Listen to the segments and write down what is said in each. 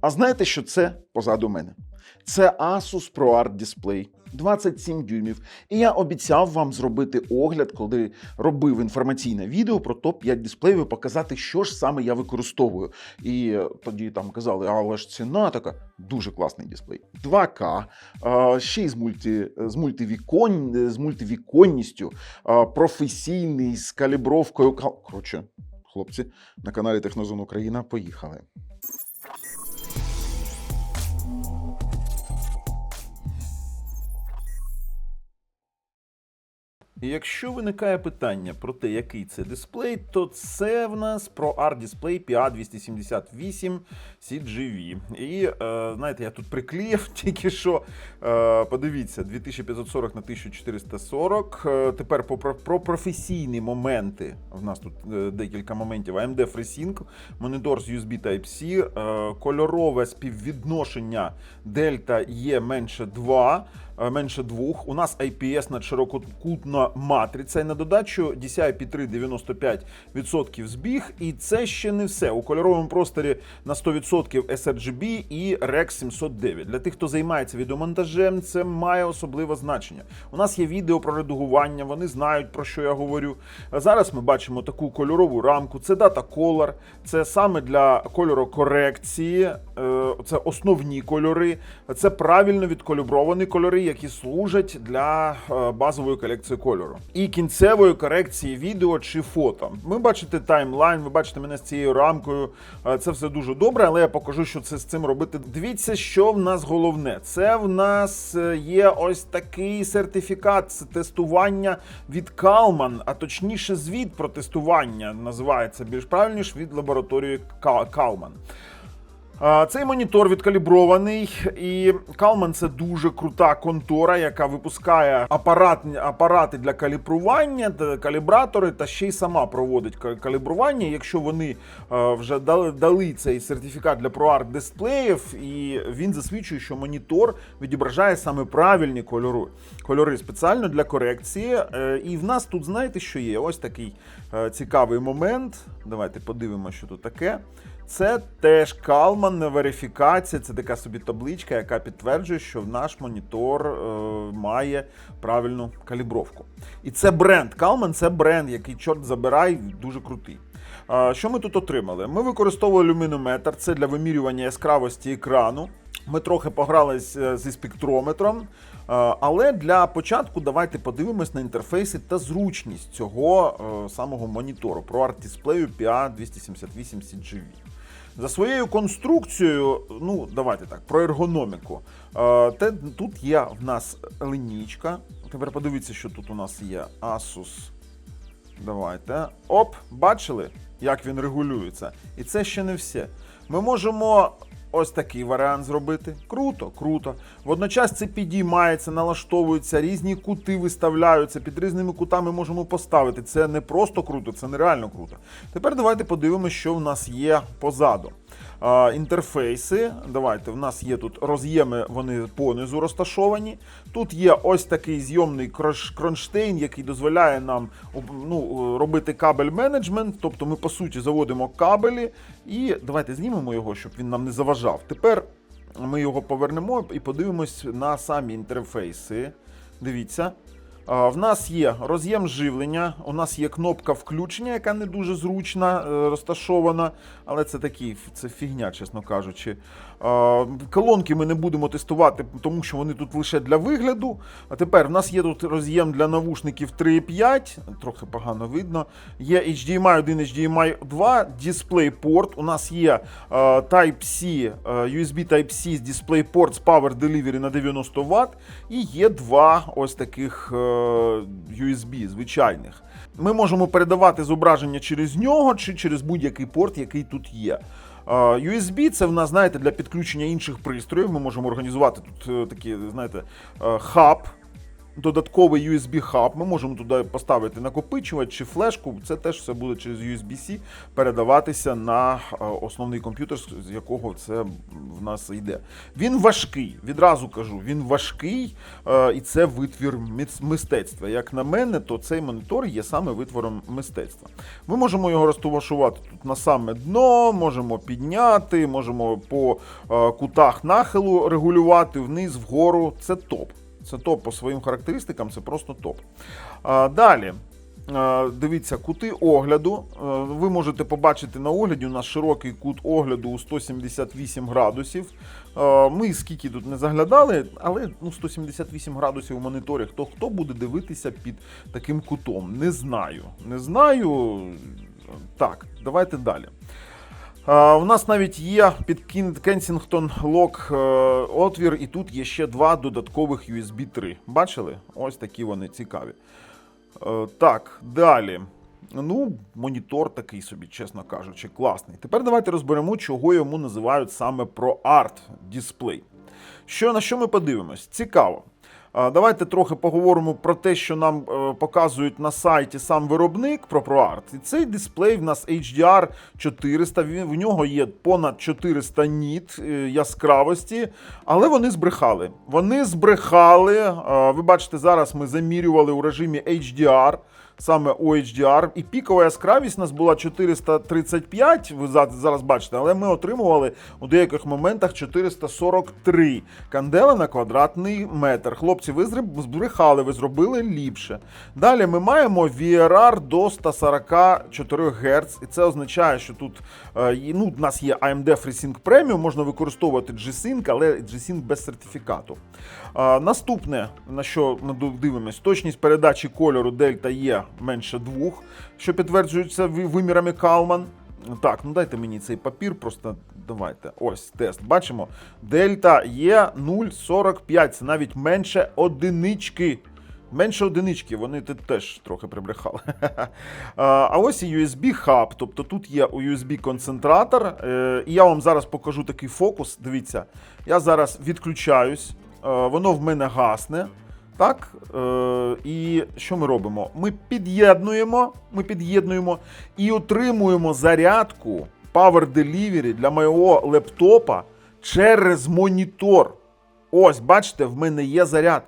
А знаєте, що це позаду мене? Це Asus ProArt Display 27 дюймів. І я обіцяв вам зробити огляд, коли робив інформаційне відео про топ-5 дисплеїв і показати, що ж саме я використовую. І е, тоді там казали, але ж ціна така дуже класний дисплей. 2К, е, ще й з, мульти, з, мультивікон, з мультивіконністю, е, професійний, з калібровкою. Коротше, хлопці, на каналі Технозон Україна поїхали. Якщо виникає питання про те, який це дисплей, то це в нас ProArt Display PA278 CGV. І е, знаєте, я тут приклеїв тільки що. Е, подивіться, 2540 на 1440. Е, тепер по, про, про професійні моменти. В нас тут е, декілька моментів. AMD FreeSync, монітор з USB Type-C, е, кольорове співвідношення Delta є менше 2 е, менше двох. У нас IPS надширококутна матриця. І на додачу DCI P3 95% збіг. І це ще не все. У кольоровому просторі на 100% sRGB і REX 709. Для тих, хто займається відеомонтажем, це має особливе значення. У нас є відео про редагування, вони знають про що я говорю. Зараз ми бачимо таку кольорову рамку. Це Data Color, це саме для кольорокорекції, е, це основні кольори, це правильно відкалібровані кольори, які служать для е, базової колекції кольору. І кінцевої корекції відео чи фото. Ви бачите таймлайн, ви бачите мене з цією рамкою. Е, Це все дуже добре, але я покажу, що це з цим робити. Дивіться, що в нас головне. Це в нас е, є ось такий сертифікат з тестування від Kalman, а точніше, звіт про тестування називається більш правильніше від лабораторії Kalman. Цей монітор відкалібрований, і Kalman це дуже крута контора, яка випускає апарат, апарати для калібрування, калібратори, та ще й сама проводить калібрування. Якщо вони е, вже дали, дали цей сертифікат для ProArt дисплеїв, і він засвідчує, що монітор відображає саме правильні кольори, кольори спеціально для корекції. Е, І в нас тут знаєте, що є? Ось такий е, цікавий момент. Давайте подивимося, що тут таке. Це теж Kalman верифікація. Це така собі табличка, яка підтверджує, що наш монітор е, має правильну калібровку. І це бренд. Kalman це бренд, який, чорт забирай, дуже крутий. А, Що ми тут отримали? Ми використовували люмінометр, це для вимірювання яскравості екрану. Ми трохи погрались е, зі спектрометром. Е, Але для початку давайте подивимось на інтерфейси та зручність цього е, самого монітору ProArt дисплею PA278 CGV. За своєю конструкцією, ну давайте так, про ергономіку. Е, Те, тут є в нас линічка. Тепер подивіться, що тут у нас є Asus. Давайте. Оп, бачили, як він регулюється. І це ще не все. Ми можемо ось такий варіант зробити. Круто, круто. Водночас це підіймається, налаштовується, різні кути виставляються, під різними кутами можемо поставити. Це не просто круто, це нереально круто. Тепер давайте подивимося, що в нас є позаду. Інтерфейси. Давайте, в нас є тут роз'єми, вони понизу розташовані. Тут є ось такий зйомний кронштейн, який дозволяє нам ну, робити кабель менеджмент. Тобто ми, по суті, заводимо кабелі і давайте знімемо його, щоб він нам не заважав. Тепер ми його повернемо і подивимось на самі інтерфейси. Дивіться. В нас є роз'єм живлення, у нас є кнопка включення, яка не дуже зручна, е, розташована, але це такі, це фігня, чесно кажучи. Колонки ми не будемо тестувати, тому що вони тут лише для вигляду. А тепер в нас є тут роз'єм для навушників 3.5, трохи погано видно. Є HDMI 1, HDMI 2, DisplayPort. У нас є е, Type-C, е, USB Type-C з DisplayPort з Power Delivery на 90 Вт. І є два ось таких USB звичайних. Ми можемо передавати зображення через нього чи через будь-який порт, який тут є. Е, USB це в нас, знаєте, для підключення інших пристроїв. Ми можемо організувати тут е, такий, знаєте, е, хаб додатковий USB-хаб. Ми можемо туди поставити накопичувач чи флешку. Це теж все буде через USB-C передаватися на е, основний комп'ютер, з якого це в нас йде. Він важкий, відразу кажу, він важкий, е, і це витвір мистецтва. Як на мене, то цей монітор є саме витвором мистецтва. Ми можемо його розташувати тут на саме дно, можемо підняти, можемо по е, кутах нахилу регулювати вниз, вгору. Це топ. Це топ по своїм характеристикам, це просто топ. Далі. Дивіться, кути огляду. Ви можете побачити на огляді. У нас широкий кут огляду у 178 градусів. Ми скільки тут не заглядали, але ну, 178 градусів у моніторі. Хто хто буде дивитися під таким кутом? Не знаю. Не знаю. Так, давайте далі. У нас навіть є під Kensington Lock е, отвір, і тут є ще два додаткових USB 3. Бачили? Ось такі вони цікаві. Е, Так, далі. Ну, монітор такий собі, чесно кажучи, класний. Тепер давайте розберемо, чого йому називають саме ProArt Display. Що, на що ми подивимось? Цікаво. Давайте трохи поговоримо про те, що нам е, показують на сайті сам виробник про ProArt. І цей дисплей в нас HDR 400, в нього є понад 400 ніт е, яскравості, але вони збрехали. Вони збрехали. е, ви бачите, зараз ми замірювали у режимі HDR. Саме OHDR, і пікова яскравість у нас була 435, ви зараз бачите, але ми отримували у деяких моментах 443 кандели на квадратний метр. Хлопці, ви збрехали, ви зробили ліпше. Далі ми маємо VRR до 144 Гц, і це означає, що тут е, ну, у нас є AMD FreeSync Premium, можна використовувати G-Sync, але G-Sync без сертифікату. Е, Наступне, на що ми дивимось, точність передачі кольору Дельта є менше двох, що підтверджується вимірами Kalman. Так, ну дайте мені цей папір, просто давайте. Ось тест. Бачимо. Дельта є 0,45. Це навіть менше одинички. Менше одинички, вони теж трохи прибрехали. А ось і USB хаб, тобто тут є USB концентратор. Е, І я вам зараз покажу такий фокус. Дивіться, я зараз відключаюсь, е, воно в мене гасне. Так, е, і що ми робимо? Ми під'єднуємо, ми під'єднуємо і отримуємо зарядку Power Delivery для моєго лептопа через монітор. Ось, бачите, в мене є заряд.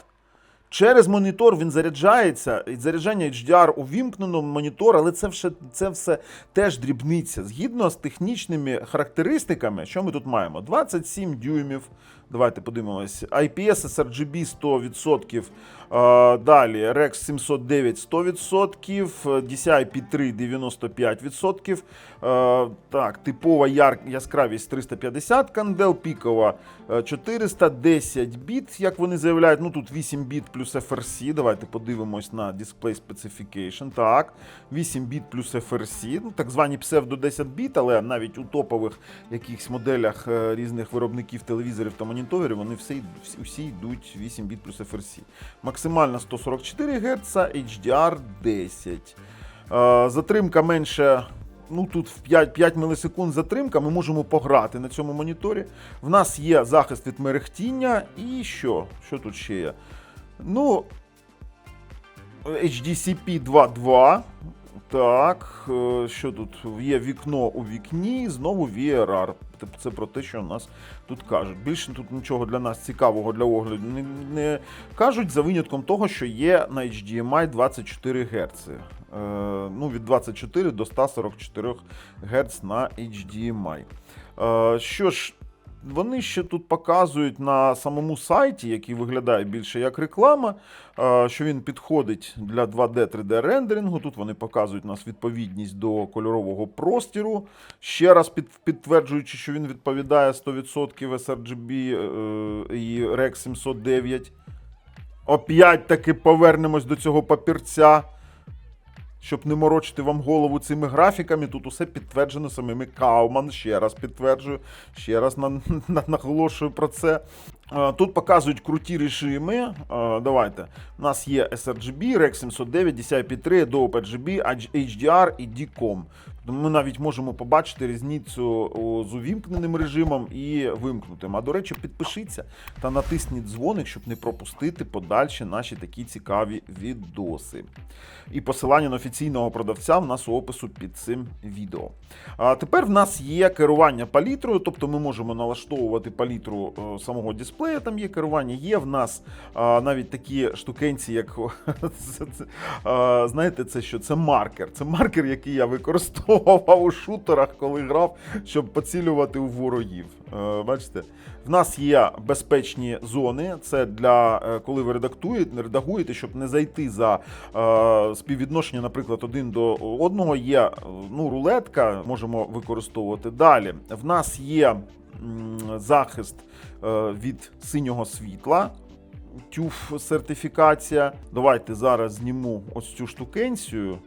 Через монітор він заряджається, і заряджання HDR увімкнено монітор, але це все, це все теж дрібниця. Згідно з технічними характеристиками, що ми тут маємо? 27 дюймів. Давайте подивимось. IPS sRGB 100%. е, Далі Rex 709 100%, DCI-P3 95%. е, Так, типова яскравість 350 кандел, пікова е, 410 біт, як вони заявляють. Ну тут 8 біт плюс FRC. Давайте подивимось на Display Specification. Так, 8 біт плюс FRC. Ну, так звані псевдо 10 біт, але навіть у топових якихось моделях е, різних виробників телевізорів та моніторів вони всі, всі, всі йдуть 8 біт плюс FRC. Максимально 144 Гц, HDR 10. Е, Затримка менше. Ну тут в 5, 5 мілісекунд затримка, ми можемо пограти на цьому моніторі. В нас є захист від мерехтіння. І що? Що тут ще є? Ну, HDCP 2.2. Так, е, що тут? Є вікно у вікні, знову VRR. Тобто Це про те, що нас тут кажуть. Більше тут нічого для нас цікавого для огляду не, не кажуть, за винятком того, що є на HDMI 24 Гц. Е, ну, від 24 до 144 Гц на HDMI. Е, що ж, вони ще тут показують на самому сайті, який виглядає більше як реклама, е, що він підходить для 2D 3D рендерингу. Тут вони показують нас відповідність до кольорового простіру. Ще раз підтверджуючи, що він відповідає 100% sRGB е, і REX 709. Опять таки повернемось до цього папірця. Щоб не морочити вам голову цими графіками, тут усе підтверджено самими Кауман. Ще раз підтверджую, ще раз на, на, наголошую про це. Тут показують круті режими. Давайте. У нас є sRGB, REC 709, DCI-P3, DOPE-RGB, HDR і DCOM. Ми навіть можемо побачити різницю з увімкненим режимом і вимкнутим. А до речі, підпишіться та натисніть дзвоник, щоб не пропустити подальші наші такі цікаві відоси. І посилання на офіційного продавця в нас у опису під цим відео. А тепер в нас є керування палітрою, тобто ми можемо налаштовувати палітру е, самого дисплея. Там є керування. Є в нас навіть такі штукенці, як знаєте, це що? Це маркер. Це маркер, який я використовував у шутерах, коли грав, щоб поцілювати у ворогів. Е, Бачите, в нас є безпечні зони. Це для е, коли ви редактуєте, редагуєте, щоб не зайти за е, співвідношення, наприклад, один до одного. Є ну, рулетка, можемо використовувати далі. В нас є захист від синього світла. TÜV сертифікація. Давайте зараз зніму ось цю штукенцію,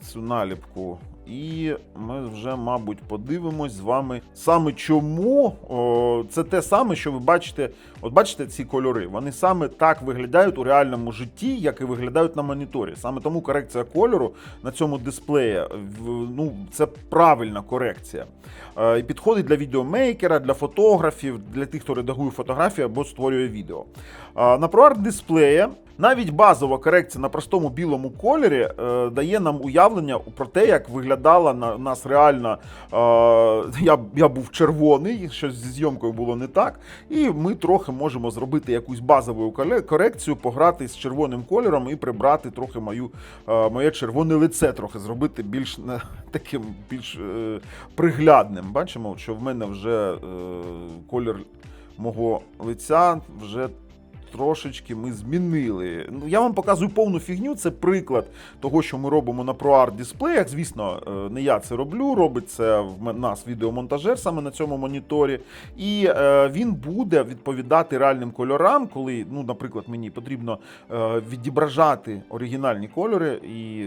цю наліпку. І ми вже, мабуть, подивимось з вами саме чому о, це те саме, що ви бачите. От бачите ці кольори. Вони саме так виглядають у реальному житті, як і виглядають на моніторі. Саме тому корекція кольору на цьому дисплеї ну, це правильна корекція. Е, І підходить для відеомейкера, для фотографів, для тих, хто редагує фотографії або створює відео. Е, На ProArt дисплеї навіть базова корекція на простому білому кольорі е, дає нам уявлення про те, як виглядала на нас реально. Е, я, я був червоний, щось зі зйомкою було не так. І ми трохи можемо зробити якусь базову корекцію, пограти з червоним кольором і прибрати трохи мою, е, моє червоне лице, трохи зробити більш не, таким більш е, приглядним. Бачимо, що в мене вже е, колір мого лиця вже трошечки ми змінили. Ну, я вам показую повну фігню. Це приклад того, що ми робимо на ProArt дисплеях. Звісно, е, не я це роблю. Робить це в нас відеомонтажер саме на цьому моніторі. І е, він буде відповідати реальним кольорам, коли, ну, наприклад, мені потрібно е, відображати оригінальні кольори і.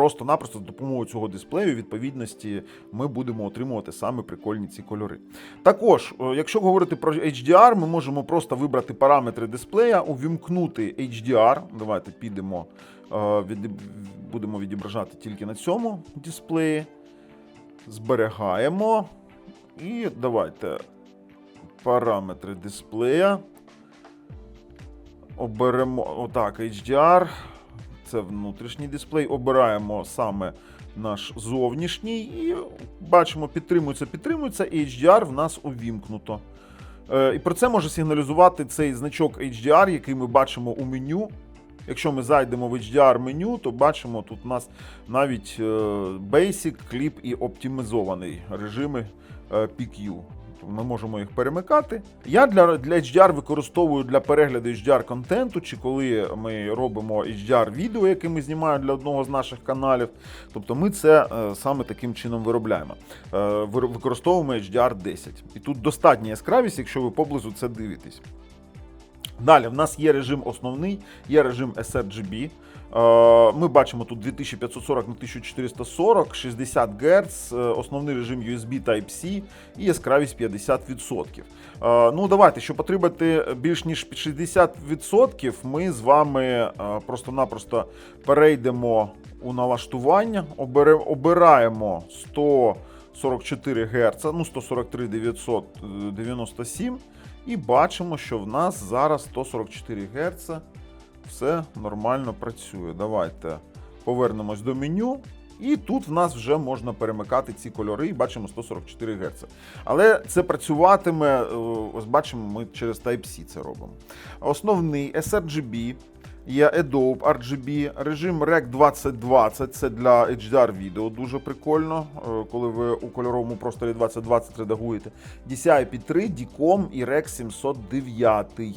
Просто-напросто з допомогою цього дисплею відповідності ми будемо отримувати саме прикольні ці кольори. Також, е, якщо говорити про HDR, ми можемо просто вибрати параметри дисплея, увімкнути HDR. Давайте підемо, е, будемо відображати тільки на цьому дисплеї. Зберігаємо. І давайте параметри дисплея. Оберемо отак, HDR. Це внутрішній дисплей. Обираємо саме наш зовнішній і бачимо, підтримується, підтримується, і HDR в нас увімкнуто. Е, І про це може сигналізувати цей значок HDR, який ми бачимо у меню. Якщо ми зайдемо в HDR меню, то бачимо тут у нас навіть е, Basic, Clip і оптимізований режими е, PQ. Ми можемо їх перемикати. Я для, для HDR використовую для перегляду HDR контенту, чи коли ми робимо HDR відео, яке ми знімаємо для одного з наших каналів. Тобто ми це е, саме таким чином виробляємо. Е, використовуємо HDR 10. І тут достатня яскравість, якщо ви поблизу це дивитесь. Далі в нас є режим основний, є режим sRGB. Е, Ми бачимо тут 2540 на 1440, 60 Гц, основний режим USB Type-C і яскравість 50%. Е, Ну, давайте, щоб отримати більш ніж 60%, ми з вами е, просто-напросто перейдемо у налаштування, обираємо 144 Гц, ну 143 997. І бачимо, що в нас зараз 144 Гц. Все нормально працює. Давайте повернемось до меню. І тут в нас вже можна перемикати ці кольори, і бачимо 144 Гц. Але це працюватиме, е, ось бачимо, ми через Type-C це робимо. Основний sRGB, є Adobe RGB, режим REC 2020 це для HDR відео дуже прикольно, е, коли ви у кольоровому просторі 2020 редагуєте. DCI P3, DCOM і REC 709.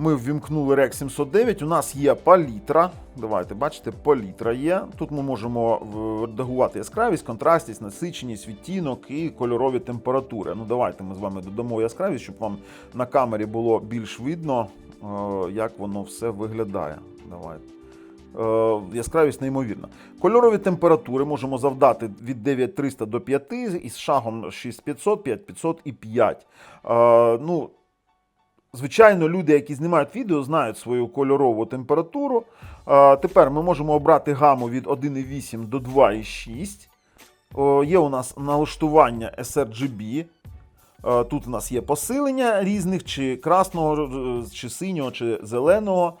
Ми ввімкнули REC 709. У нас є палітра. Давайте, бачите, палітра є. Тут ми можемо в- редагувати яскравість, контрастність, насиченість, відтінок і кольорові температури. Ну, давайте ми з вами додамо яскравість, щоб вам на камері було більш видно, е, як воно все виглядає. Давайте. Е, Яскравість неймовірна. Кольорові температури можемо завдати від 9300 до 5 із шагом 6500, 5500 і 5. Е, Ну, Звичайно, люди, які знімають відео, знають свою кольорову температуру. Тепер ми можемо обрати гаму від 1,8 до 2,6. Є у нас налаштування sRGB. Тут у нас є посилення різних, чи красного, е, чи синього, чи зеленого.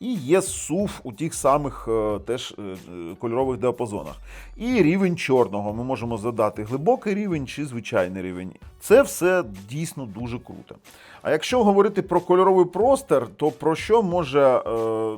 І є сув у тих самих е, теж е, кольорових діапазонах. І рівень чорного. Ми можемо задати глибокий рівень чи звичайний рівень. Це все дійсно дуже круто. А якщо говорити про кольоровий простір, то про що може. е,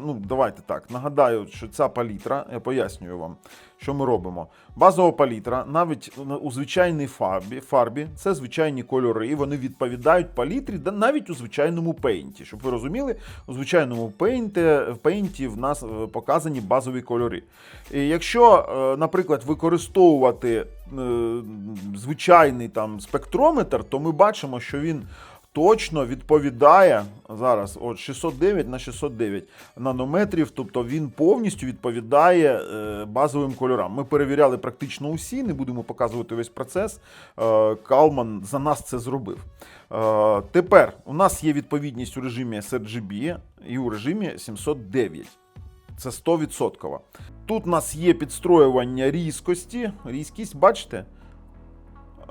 ну, давайте так, нагадаю, що ця палітра, я пояснюю вам, що ми робимо. Базова палітра, навіть у звичайній фарбі, фарбі це звичайні кольори, і вони відповідають палітрі, навіть у звичайному пейнті. Щоб ви розуміли, у звичайному пейнті, в пейнті в нас е, показані базові кольори. І якщо, е, наприклад, використовувати звичайний там спектрометр, то ми бачимо, що він точно відповідає зараз от 609 на 609 нанометрів, тобто він повністю відповідає е, базовим кольорам. Ми перевіряли практично усі, не будемо показувати весь процес. Е, Калман за нас це зробив. Е, тепер у нас є відповідність у режимі sRGB і у режимі 709. Це 100%. Тут у нас є підстроювання різкості. Різкість, бачите?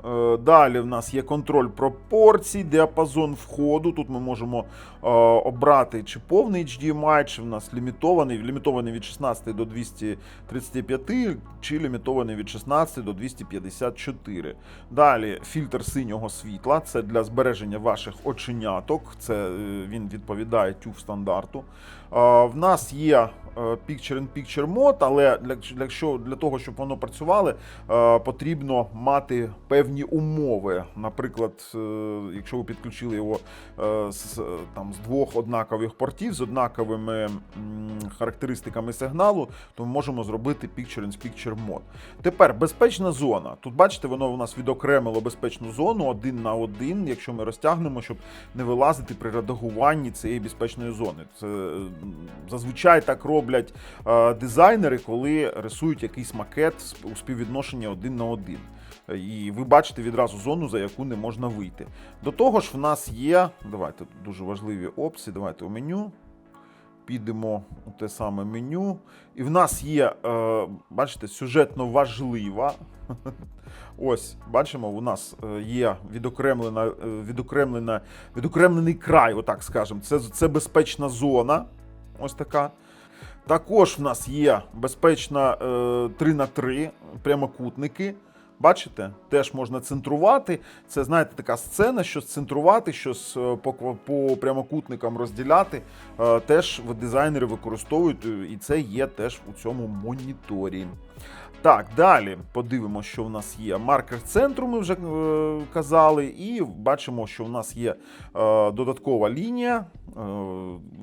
Е, Далі в нас є контроль пропорцій, діапазон входу. Тут ми можемо е, обрати чи повний HDMI, чи в нас лімітований, лімітований від 16 до 235, чи лімітований від 16 до 254. Далі фільтр синього світла це для збереження ваших оченяток. Це е, він відповідає TÜV стандарту. В нас є Picture-in-Picture мод, але для, для, для того, щоб воно працювало, е, потрібно мати певні умови. Наприклад, е, якщо ви підключили його е, з, е, там, з двох однакових портів з однаковими характеристиками сигналу, то ми можемо зробити Picture-in-Picture мод. Тепер безпечна зона. Тут бачите, воно у нас відокремило безпечну зону один на один, якщо ми розтягнемо, щоб не вилазити при редагуванні цієї безпечної зони. Це е, зазвичай так роблять е, дизайнери, коли рисують якийсь макет у співвідношенні один на один. І ви бачите відразу зону, за яку не можна вийти. До того ж, в нас є. Давайте дуже важливі опції. Давайте у меню. Підемо у те саме меню. І в нас є, е, бачите, сюжетно важлива. Ось, бачимо, у нас е, є відокремлена, відокремлена, відокремлений край, отак скажемо. Це, це безпечна зона. Ось така. Також в нас є безпечна е, 3 на 3 прямокутники. Бачите, теж можна центрувати. Це, знаєте, така сцена, що центрувати, щось е, по, по прямокутникам розділяти. Е, Теж дизайнери використовують, е, і це є теж у цьому моніторі. Так, далі подивимося, що в нас є. Маркер центру, ми вже е, казали, і бачимо, що в нас є е, додаткова лінія. Е,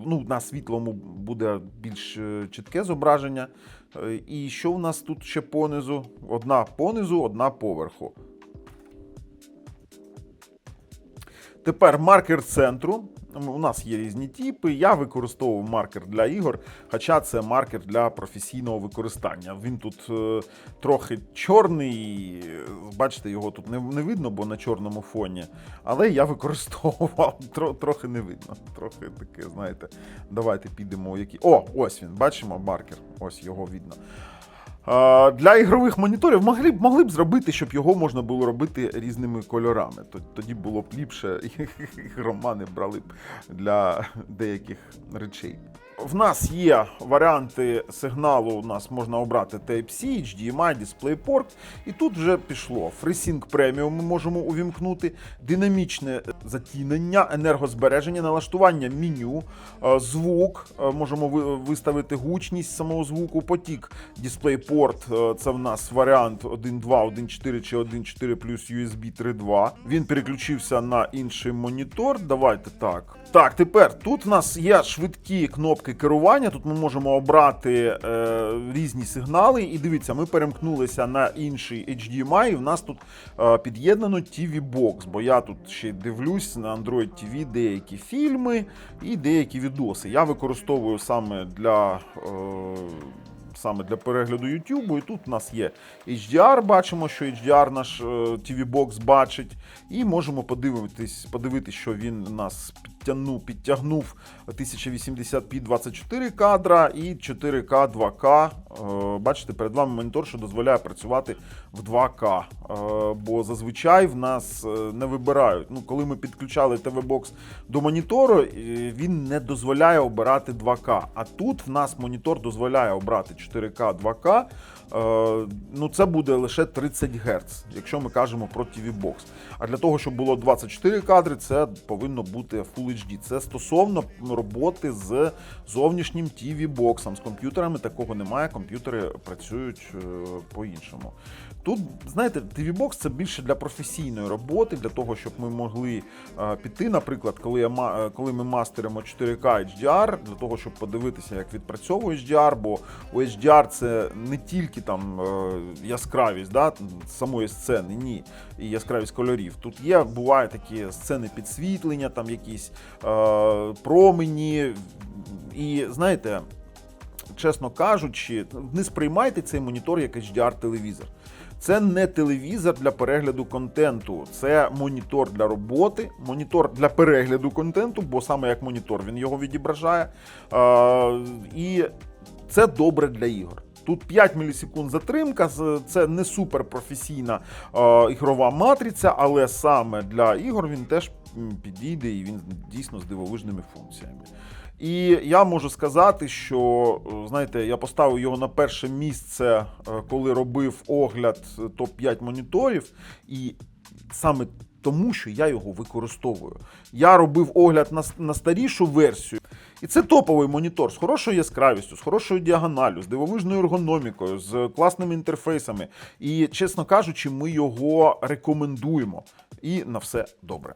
ну, на світлому буде більш е, чітке зображення. Е, І що в нас тут ще понизу? Одна понизу, одна поверху. Тепер маркер центру. У нас є різні типи. Я використовував маркер для ігор, хоча це маркер для професійного використання. Він тут е, трохи чорний. Бачите, його тут не, не видно, бо на чорному фоні. Але я використовував тро, трохи не видно. Трохи таке, знаєте. Давайте підемо які. О, ось він, бачимо маркер. Ось його видно. Для ігрових моніторів могли б могли б зробити, щоб його можна було робити різними кольорами. Тоді було б ліпше, і романи брали б для деяких речей. В нас є варіанти сигналу. У нас можна обрати Type-C, HDMI, DisplayPort. І тут вже пішло. FreeSync Premium ми можемо увімкнути, динамічне затінення, енергозбереження, налаштування меню, е, звук. е, Можемо виставити гучність самого звуку, потік DisplayPort. е, Це в нас варіант 1.2, 1.4 чи 1.4 плюс USB 3.2. Він переключився на інший монітор. Давайте так. Так, тепер тут в нас є швидкі кнопки керування. Тут ми можемо обрати е, різні сигнали. І дивіться, ми перемкнулися на інший HDMI, і в нас тут е, під'єднано TV Box, бо я тут ще дивлюсь на Android TV деякі фільми і деякі відоси. Я використовую саме для. Е, саме для перегляду YouTube. І тут у нас є HDR, бачимо, що HDR наш е, TV Box бачить. І можемо подивитись, подивитись, що він нас підтягнув, підтягнув 1080p 24 кадра і 4К 2К. Е, Бачите, перед вами монітор, що дозволяє працювати в 2К. Е, Бо зазвичай в нас е, не вибирають. Ну, коли ми підключали TV-бокс до монітору, він не дозволяє обирати 2К. А тут в нас монітор дозволяє обрати 4К 2К. Е, Ну, це буде лише 30 Гц, якщо ми кажемо про TV Box. А для того, щоб було 24 кадри, це повинно бути Full HD. Це стосовно роботи з зовнішнім TV боксом. З комп'ютерами такого немає. Комп'ютери працюють е, по-іншому. Тут, знаєте, TV Box це більше для професійної роботи, для того, щоб ми могли е, піти, наприклад, коли, я, е, коли ми мастеримо 4К HDR, для того, щоб подивитися, як відпрацьовує HDR, бо у HDR це не тільки там яскравість да, самої сцени, ні, і яскравість кольорів. Тут є, бувають такі сцени підсвітлення, там якісь промені. І знаєте, чесно кажучи, не сприймайте цей монітор як HDR-телевізор. Це не телевізор для перегляду контенту, це монітор для роботи, монітор для перегляду контенту, бо саме як монітор він його відображає. Е, і це добре для ігор. Тут 5 мілісекунд затримка, це не суперпрофесійна е, ігрова матриця, але саме для ігор він теж підійде і він дійсно з дивовижними функціями. І я можу сказати, що е, знаєте, я поставив його на перше місце, е, коли робив огляд топ-5 моніторів, і саме тому, що я його використовую. Я робив огляд на, на старішу версію. І це топовий монітор з хорошою яскравістю, з хорошою діагоналю, з дивовижною ергономікою, з класними інтерфейсами. І, чесно кажучи, ми його рекомендуємо. І на все добре.